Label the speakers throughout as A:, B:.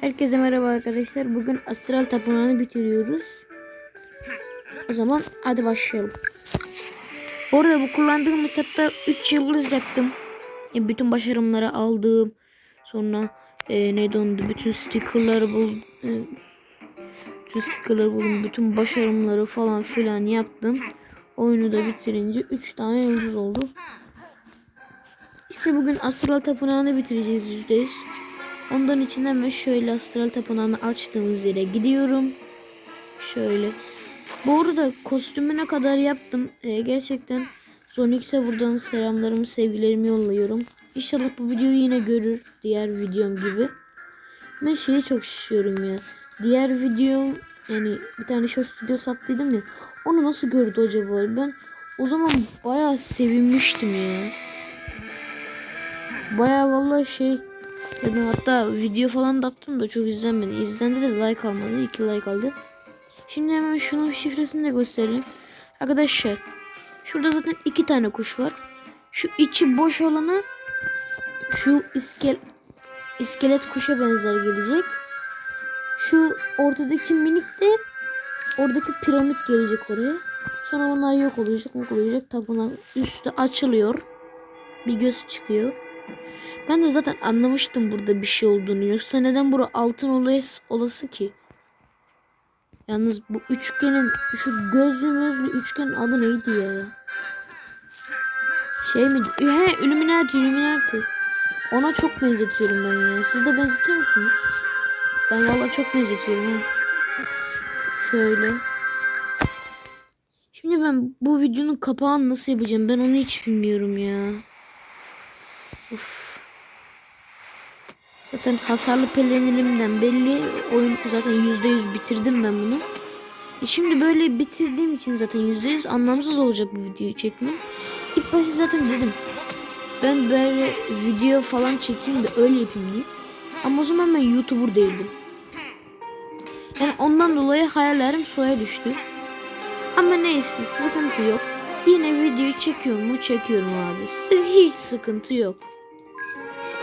A: Herkese merhaba arkadaşlar. Bugün Astral Tapınağı'nı bitiriyoruz. O zaman hadi başlayalım. Bu arada bu kullandığım hesapta 3 yıldız yaptım. E, bütün başarımları aldım. Sonra e, neydi onu bütün stickerları bul e, bütün stickerları buldum. Bütün başarımları falan filan yaptım. Oyunu da bitirince 3 tane yıldız oldu. Şimdi bugün Astral Tapınağı'nı bitireceğiz %100. Ondan için hemen şöyle Astral Tapınağı'nı açtığımız yere gidiyorum. Şöyle. Bu arada kostümüne kadar yaptım. Ee, gerçekten Zonix'e buradan selamlarımı, sevgilerimi yolluyorum. İnşallah bu videoyu yine görür. Diğer videom gibi. Ben şeyi çok şişiyorum ya. Diğer videom yani bir tane show stüdyo sattıydım ya. Onu nasıl gördü acaba? Ben o zaman bayağı sevinmiştim ya. Bayağı vallahi şey dedim hatta video falan da attım da çok izlenmedi. İzlendi de like almadı. 2 like aldı. Şimdi hemen şunun şifresini de gösterelim. Arkadaşlar şurada zaten iki tane kuş var. Şu içi boş olanı şu iskel iskelet kuşa benzer gelecek. Şu ortadaki minik de oradaki piramit gelecek oraya. Sonra onlar yok olacak, yok olacak. Tapınak üstü açılıyor. Bir göz çıkıyor. Ben de zaten anlamıştım burada bir şey olduğunu. Yoksa neden bura altın olası, olası ki? Yalnız bu üçgenin şu gözlü mözlü üçgenin adı neydi ya? Şey mi? He Illuminati Illuminati. Ona çok benzetiyorum ben ya. Siz de benzetiyor musunuz? Ben vallahi çok benzetiyorum ha. Şöyle. Şimdi ben bu videonun kapağını nasıl yapacağım? Ben onu hiç bilmiyorum ya. Uf. Zaten hasarlı pelerinimden belli. Oyun zaten %100 bitirdim ben bunu. E şimdi böyle bitirdiğim için zaten %100 anlamsız olacak bu videoyu çekmem. İlk başta zaten dedim. Ben böyle video falan çekeyim de öyle yapayım diye. Ama o zaman ben YouTuber değildim. Yani ondan dolayı hayallerim soya düştü. Ama neyse sıkıntı yok. Yine videoyu çekiyorum mu çekiyorum abi. Hiç sıkıntı yok.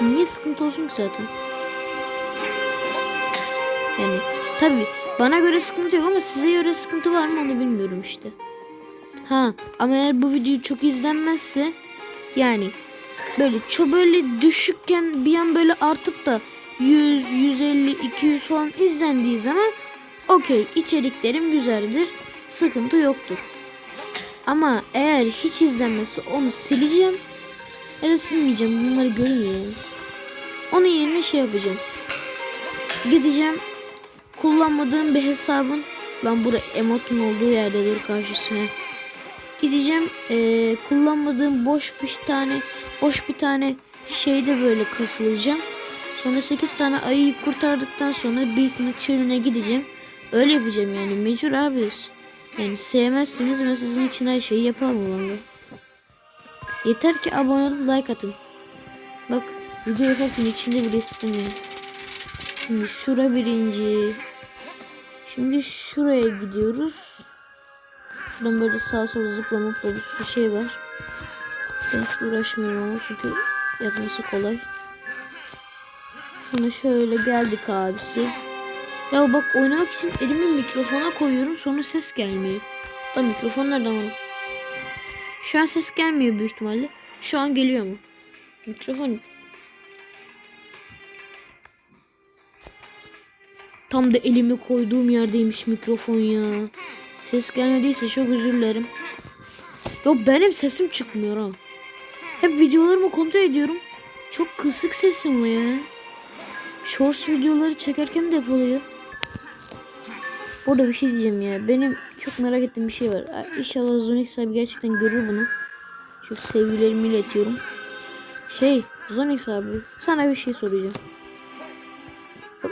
A: Niye sıkıntı olsun ki zaten? Yani tabi bana göre sıkıntı yok ama size göre sıkıntı var mı onu bilmiyorum işte. Ha ama eğer bu video çok izlenmezse yani böyle çok böyle düşükken bir an böyle artıp da 100, 150, 200 falan izlendiği zaman okey içeriklerim güzeldir. Sıkıntı yoktur. Ama eğer hiç izlenmezse onu sileceğim. Ya da silmeyeceğim. Bunları yani. Onun yerine şey yapacağım. Gideceğim. Kullanmadığım bir hesabın lan bura emotun olduğu yerde dur karşısına. Gideceğim. eee, kullanmadığım boş bir tane boş bir tane şeyde böyle kasılacağım. Sonra 8 tane ayıyı kurtardıktan sonra Big çölüne gideceğim. Öyle yapacağım yani mecbur abi. Yani sevmezsiniz ve sizin için her şeyi yaparım valla. Yeter ki abone olup like atın. Bak video yaparken içimde bile istemiyor. Şimdi şura birinci. Şimdi şuraya gidiyoruz. Buradan böyle sağa sola zıplamak da bir şey var. Ben hiç uğraşmıyorum ama çünkü yapması kolay. Sonra şöyle geldik abisi. Ya bak oynamak için elimi mikrofona koyuyorum sonra ses gelmiyor. Da mikrofon nerede ama? Şu an ses gelmiyor büyük ihtimalle. Şu an geliyor mu? Mikrofon. Tam da elimi koyduğum yerdeymiş mikrofon ya. Ses gelmediyse çok özür dilerim. Yok benim sesim çıkmıyor ha. Hep videolarımı kontrol ediyorum. Çok kısık sesim var ya. Shorts videoları çekerken de yapılıyor. Orada bir şey diyeceğim ya. Benim çok merak ettiğim bir şey var. İnşallah Zonix abi gerçekten görür bunu. Çok sevgilerimi iletiyorum. Şey Zonix abi sana bir şey soracağım.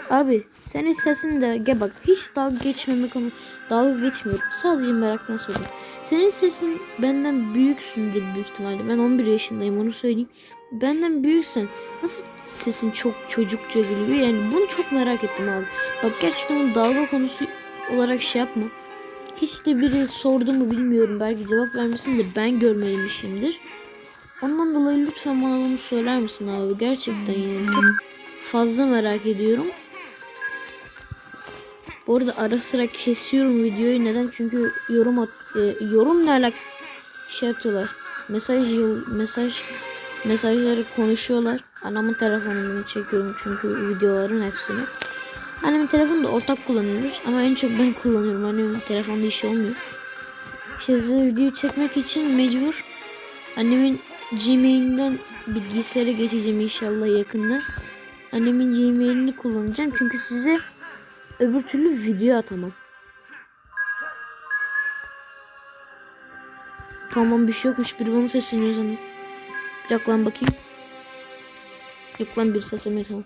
A: Abi senin sesin de gel bak hiç dalga geçmemek ama dalga geçmiyorum. Sadece meraktan soruyorum. Senin sesin benden büyüksündür büyük ihtimalle. Ben 11 yaşındayım onu söyleyeyim. Benden büyüksen nasıl sesin çok çocukça geliyor? Yani bunu çok merak ettim abi. Bak gerçekten bunu dalga konusu olarak şey yapma. Hiç de biri sordu mu bilmiyorum. Belki cevap vermesin de ben görmemişimdir. Ondan dolayı lütfen bana bunu söyler misin abi? Gerçekten yani çok fazla merak ediyorum. Bu arada ara sıra kesiyorum videoyu. Neden? Çünkü yorum at, e, yorum ne alak şey atıyorlar. Mesaj mesaj mesajları konuşuyorlar. Anamın telefonunu çekiyorum çünkü videoların hepsini. Annemin telefonu da ortak kullanıyoruz ama en çok ben kullanıyorum. Annemin telefonda işi olmuyor. İşte size video çekmek için mecbur annemin Gmail'inden bilgisayara geçeceğim inşallah yakında. Annemin Gmail'ini kullanacağım çünkü size öbür türlü video atamam. Tamam bir şey yokmuş. Biri bana sesleniyor sanırım. Bir dakika lan bakayım. Yok lan bir sesleniyor tamam.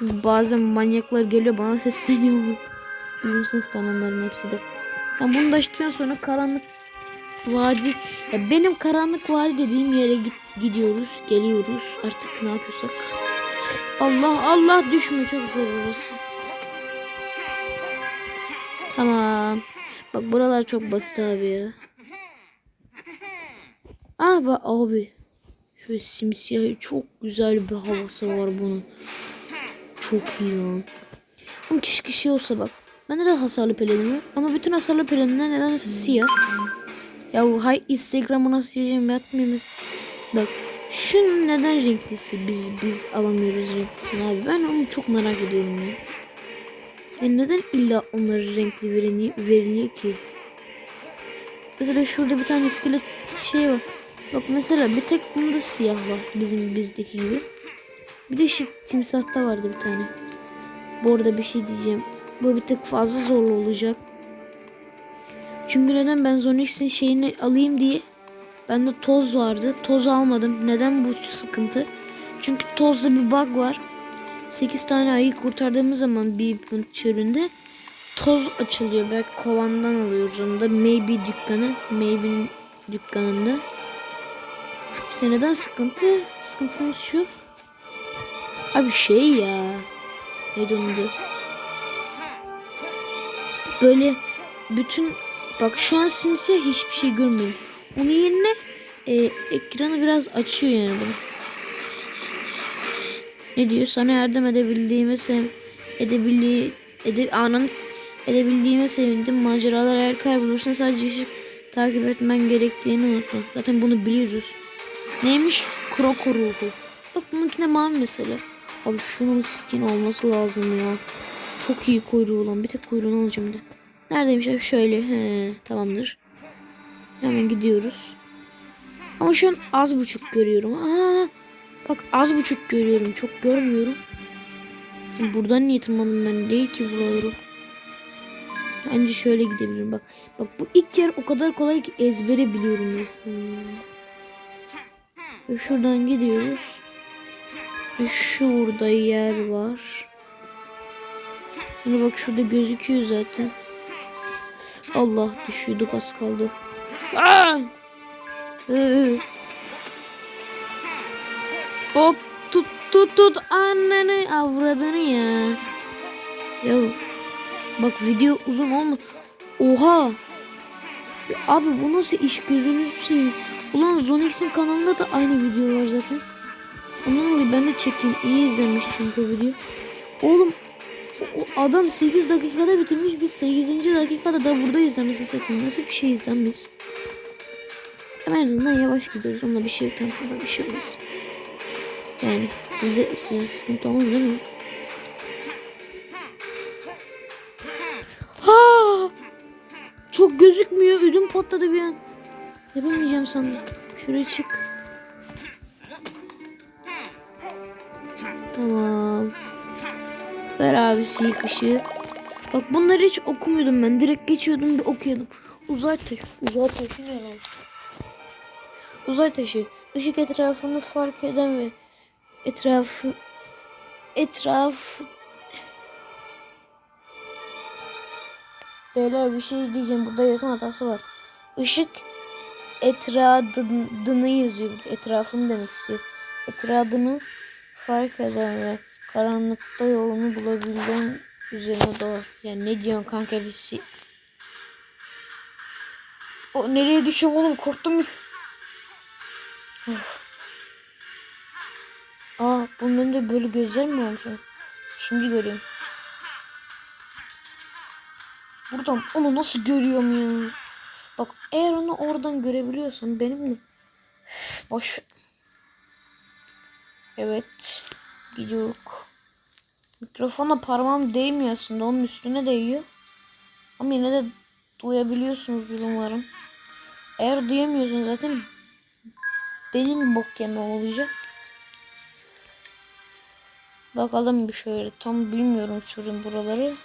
A: Bazen manyaklar geliyor bana sesleniyor. Bizim sınıftan onların hepsi de. Ben bunu da açtıktan sonra karanlık vadi ya benim karanlık vadi dediğim yere git, gidiyoruz geliyoruz. Artık ne yapıyorsak. Allah Allah düşme çok zor orası tamam. Bak buralar çok basit abi ya. Ah bak abi. Şöyle simsiyah çok güzel bir havası var bunun çok iyi lan ama keşke şey olsa bak Bende de hasarlı pelerin var. Ama bütün hasarlı pelenler nedense siyah. Ya bu hay Instagram'ı nasıl sileceğim atmayayım. Bak şunun neden renklisi biz biz alamıyoruz renklisini abi. Ben onu çok merak ediyorum ya. Ya neden illa onlara renkli veriliyor, veriliyor ki? Mesela şurada bir tane iskelet şey var. Bak mesela bir tek bunda siyah var bizim bizdeki gibi. Bir de şu timsahta vardı bir tane. Bu arada bir şey diyeceğim. Bu bir tık fazla zorlu olacak. Çünkü neden ben Zonix'in şeyini alayım diye bende toz vardı. Toz almadım. Neden bu sıkıntı? Çünkü tozda bir bug var. 8 tane ayı kurtardığımız zaman bir çölünde toz açılıyor. Belki kovandan alıyoruz onu da. Maybe dükkanı. Maybe'nin dükkanında. İşte neden sıkıntı? Sıkıntımız şu. Abi şey ya. Ne döndü? Böyle bütün bak şu an simsiyah hiçbir şey görmüyorum. Onun yerine e, ekranı biraz açıyor yani bunu. Ne diyor? Sana yardım edebildiğime sev edebildiği ede anın edebildiğime sevindim. Maceralar eğer kaybolursan sadece ışık takip etmen gerektiğini unutma. Zaten bunu biliyoruz. Neymiş? Kroko ruhu. Bak bununkine mavi mesela. Abi şunun skin olması lazım ya. Çok iyi kuyruğu olan. Bir tek kuyruğunu alacağım da. Neredeymiş abi? Şöyle. He, tamamdır. Hemen gidiyoruz. Ama şu an az buçuk görüyorum. Aa, bak az buçuk görüyorum. Çok görmüyorum. Buradan niye tırmandım ben? Değil ki buraları. Bence şöyle gidebilirim bak. Bak bu ilk yer o kadar kolay ki ezbere biliyorum resmen. Ve şuradan gidiyoruz. Şurada yer var. Hani bak şurada gözüküyor zaten. Allah düşüyorduk az kaldı. Aa! Ee. Hop tut tut tut anneni avradını ya. Ya bak video uzun olma. Oha. Ya abi bu nasıl iş gözünüzü seveyim. Ulan Zonix'in kanalında da aynı video var zaten. Ondan dolayı ben de çekeyim. İyi izlenmiş çünkü video. Oğlum o adam 8 dakikada bitirmiş. Biz 8. dakikada da burada izlemesi satayım. Nasıl bir şey izlenmez? Ama en azından yavaş gidiyoruz. Ama bir şey. Tamam, bir şey olmaz. Yani size, size sıkıntı olmaz değil mi? Ha! Çok gözükmüyor. Ödüm patladı bir an. Yapamayacağım sandım. Şuraya çık. Ver abisi ilk ışığı. Bak bunları hiç okumuyordum ben. Direkt geçiyordum bir okuyordum. Uzay taşı. Uzay taşı ne lan? Uzay taşı. Işık etrafını fark eden ve etrafı etraf Beyler bir şey diyeceğim. Burada yazım hatası var. Işık etradını yazıyor. Etrafını demek istiyor. Etradını fark eden ve karanlıkta yolunu bulabildiğin üzerine doğru. Yani ne diyorsun kanka bir si... O nereye düşüyorum oğlum korktum. Of. Aa bunların da böyle gözler mi olmuş? Şimdi görüyorum. buradan onu nasıl görüyorum ya? Bak eğer onu oradan görebiliyorsam benim de Üf, boş. Evet. Gidiyoruz. Mikrofona parmağım değmiyor aslında. Onun üstüne değiyor. Ama yine de duyabiliyorsunuzdur umarım. Eğer duyamıyorsun zaten benim bok yeme olacak. Bakalım bir şöyle. Tam bilmiyorum şuranın buraları.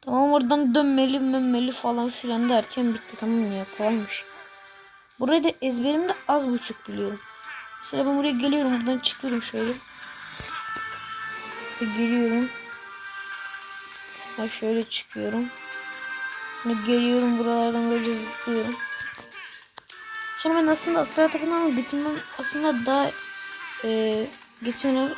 A: Tamam oradan dönmeli dönmeli falan filan derken bitti. Tamam ya kolaymış. Burayı da ezberimde az buçuk biliyorum. Mesela ben buraya geliyorum. Buradan çıkıyorum şöyle. Geliyorum. Ha şöyle çıkıyorum. Ve geliyorum buralardan böyle zıplıyorum. Sonra ben aslında Astra tapınağını bitirmem aslında daha e, geçen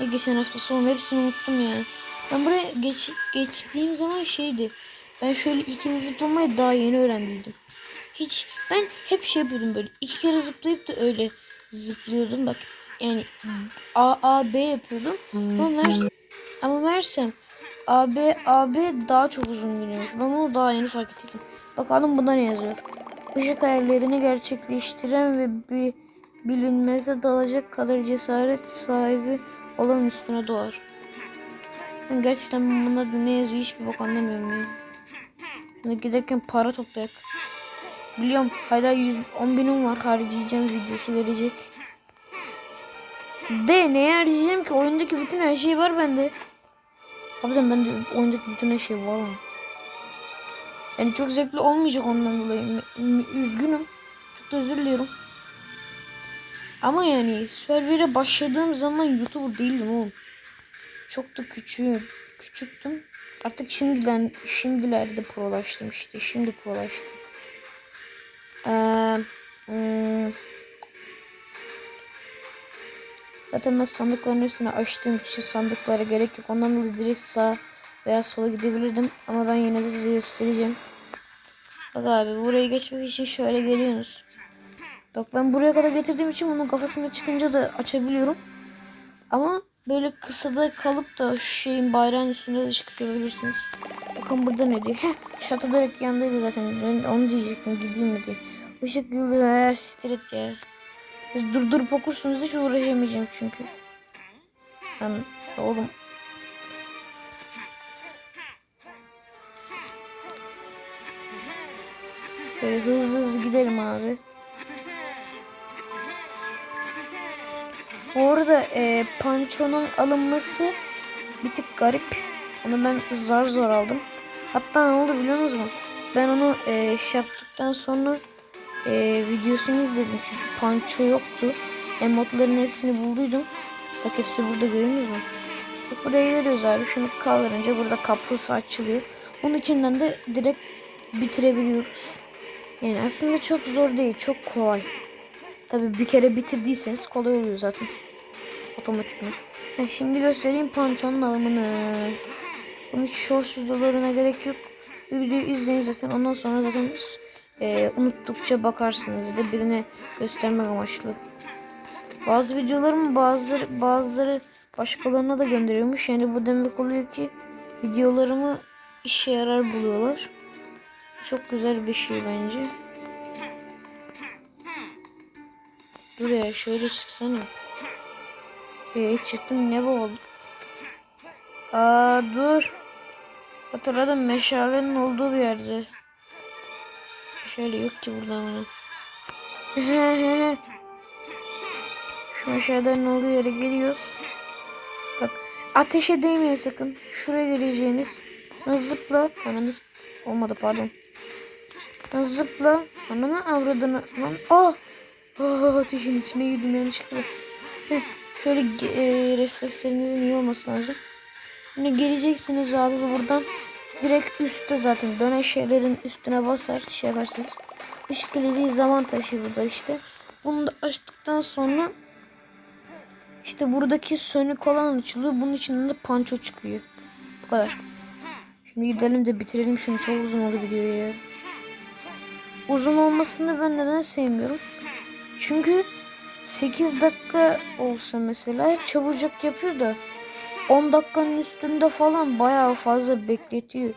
A: ne geçen hafta sonu hepsini unuttum ya. Ben buraya geç, geçtiğim zaman şeydi. Ben şöyle ikili zıplamayı daha yeni öğrendiydim. Hiç ben hep şey yapıyordum böyle. iki kere zıplayıp da öyle zıplıyordum. Bak yani A A B yapıyordum. Ama meğersem, ama meğersem A B A B daha çok uzun gidiyormuş. Ben bunu daha yeni fark ettim. Bakalım bunda ne yazıyor? Işık hayallerini gerçekleştiren ve bir bilinmeze dalacak kadar cesaret sahibi olan üstüne doğar. Ben gerçekten bunda da ne yazıyor hiçbir bok anlamıyorum ya. Şimdi giderken para toplayak. Biliyorum hala 110 binim var harcayacağım videosu gelecek. De neye harcayacağım ki oyundaki bütün her şey var bende. Harbiden bende oyundaki bütün her şey var. Yani çok zevkli olmayacak ondan dolayı. Üzgünüm. Çok da özür diliyorum. Ama yani Süper 1'e başladığım zaman YouTuber değildim oğlum. Çok da küçüğüm. Küçüktüm. Artık şimdiden şimdilerde prolaştım işte. Şimdi prolaştım. Ee, hmm. Zaten ben sandıkların üstüne açtığım için sandıklara gerek yok. Ondan dolayı direkt sağa veya sola gidebilirdim. Ama ben yine de size göstereceğim. Bak abi buraya geçmek için şöyle geliyorsunuz. Bak ben buraya kadar getirdiğim için bunun kafasına çıkınca da açabiliyorum. Ama böyle kısada kalıp da şu şeyin bayrağın üstünde de çıkıp görebilirsiniz. Bakın burada ne diyor? Heh, şato direkt yandaydı zaten. Ben onu diyecektim gideyim mi diye. Işık yıldız eğer siktir et ya. Siz durdurup okursunuz hiç uğraşamayacağım çünkü. Ben oğlum. Şöyle hızlı hızlı gidelim abi. Orada e, pançonun alınması bir tık garip. Onu ben zar zor aldım. Hatta ne oldu biliyor musunuz? Ben onu e, şey yaptıktan sonra e, videosunu izledim çünkü panço yoktu. Emotların hepsini bulduydum. Bak hepsi burada görüyor musunuz? Bak buraya görüyoruz abi. Şunu kaldırınca burada kapısı açılıyor. Onun içinden de direkt bitirebiliyoruz. Yani aslında çok zor değil. Çok kolay. Tabi bir kere bitirdiyseniz kolay oluyor zaten. Otomatikman. Heh, şimdi göstereyim pançonun alımını. Bunun shorts videolarına gerek yok. Bir videoyu izleyin zaten. Ondan sonra zaten e, unuttukça bakarsınız. Da birine göstermek amaçlı. Bazı videolarım bazıları, bazıları başkalarına da gönderiyormuş. Yani bu demek oluyor ki videolarımı işe yarar buluyorlar. Çok güzel bir şey bence. Dur ya şöyle çıksana. Ee, çıktım ne bu oldu? Aa dur. Hatırladım meşalenin olduğu bir yerde. Meşale yok ki burada ama. Şu meşalelerin olduğu yere geliyoruz. Bak ateşe değmeyin sakın. Şuraya geleceğiniz. Zıpla. Ananız olmadı pardon. Zıpla. Ananı avradını. Lan. Ah. Oh, ateşin içine girdim yanlışlıkla. Şöyle e, reflekslerinizin iyi olması lazım. Şimdi geleceksiniz abi buradan direkt üstte zaten dönen şeylerin üstüne basar şey yaparsınız. Işık zaman taşı burada işte. Bunu da açtıktan sonra işte buradaki sönük olan açılıyor. Bunun içinden de panço çıkıyor. Bu kadar. Şimdi gidelim de bitirelim şunu. Çok uzun oldu video ya. Uzun olmasını ben neden sevmiyorum? Çünkü 8 dakika olsa mesela çabucak yapıyor da 10 dakikanın üstünde falan bayağı fazla bekletiyor.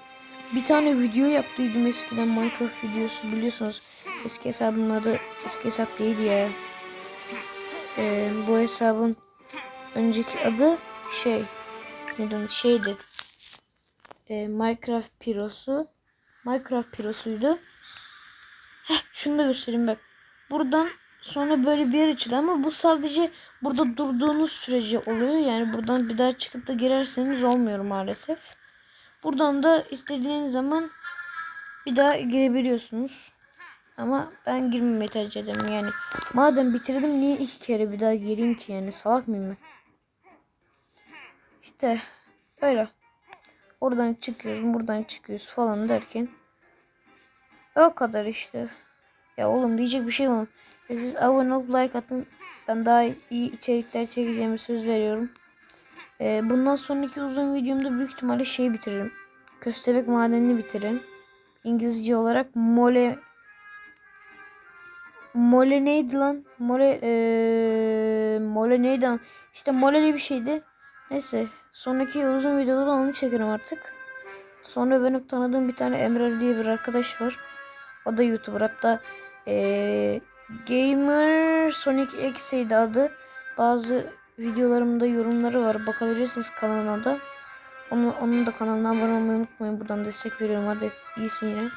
A: Bir tane video yaptıydım eskiden Minecraft videosu biliyorsunuz. Eski hesabımın adı eski hesap değildi ya. Ee, bu hesabın önceki adı şey neden şeydi. Ee, Minecraft Pirosu. Minecraft Pirosu'ydu. Heh, şunu da göstereyim bak. Buradan sonra böyle bir yer açılıyor ama bu sadece burada durduğunuz sürece oluyor. Yani buradan bir daha çıkıp da girerseniz olmuyor maalesef. Buradan da istediğiniz zaman bir daha girebiliyorsunuz. Ama ben girmemeyi tercih ederim yani. Madem bitirdim niye iki kere bir daha gireyim ki yani salak mıyım ben? İşte öyle. Oradan çıkıyoruz buradan çıkıyoruz falan derken o kadar işte. Ya oğlum diyecek bir şey. Ya siz abone olup like atın. Ben daha iyi içerikler çekeceğime söz veriyorum. Ee, bundan sonraki uzun videomda büyük ihtimalle şey bitiririm. Köstebek madenini bitiririm. İngilizce olarak mole Mole neydi lan? Mole ee, Mole neydi lan? İşte moleli bir şeydi. Neyse. Sonraki uzun videoda da onu çekerim artık. Sonra benim tanıdığım bir tane Emre diye bir arkadaş var. O da YouTuber. Hatta ee, Gamer Sonic X'eydi adı. Bazı videolarımda yorumları var. Bakabilirsiniz kanalına da. Onun, onun da kanalına abone olmayı unutmayın. Buradan destek veriyorum. Hadi iyisin yine.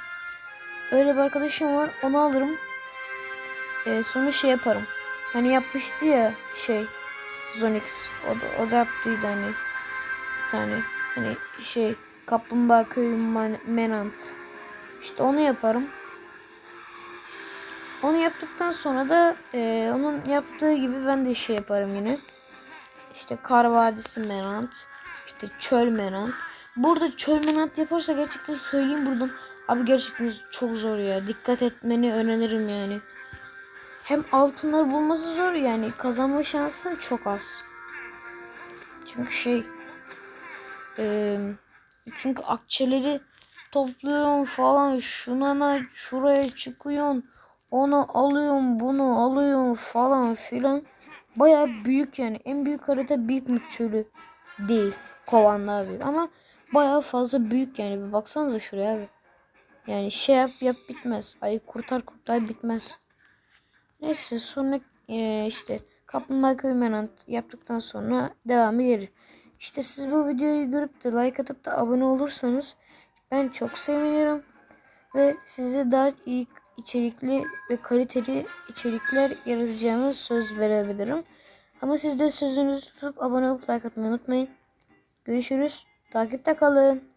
A: Öyle bir arkadaşım var. Onu alırım. Ee, sonra şey yaparım. Hani yapmıştı ya şey Zonix. O da, o da yaptıydı hani. Bir tane. Hani şey Kaplumbağa Köyü Menant. İşte onu yaparım. Onu yaptıktan sonra da e, onun yaptığı gibi ben de şey yaparım yine. İşte Kar Vadisi Menant. işte Çöl Menant. Burada Çöl Menant yaparsa gerçekten söyleyeyim buradan. Abi gerçekten çok zor ya. Dikkat etmeni öneririm yani. Hem altınları bulması zor yani kazanma şansın çok az. Çünkü şey e, çünkü akçeleri topluyorsun falan şuna şuraya çıkıyorsun onu alıyorsun bunu alıyorsun falan filan. Baya büyük yani. En büyük harita Büyükmük çölü değil. Kovanlar büyük ama baya fazla büyük yani. Bir baksanıza şuraya abi. Yani şey yap yap bitmez. Ay kurtar kurtar bitmez. Neyse sonra e, işte Kaplumbağa Köyü Menant yaptıktan sonra devamı gelir. İşte siz bu videoyu görüp de like atıp da abone olursanız ben çok sevinirim. Ve size daha iyi içerikli ve kaliteli içerikler yaratacağımı söz verebilirim. Ama siz de sözünüzü tutup abone olup like atmayı unutmayın. Görüşürüz. Takipte kalın.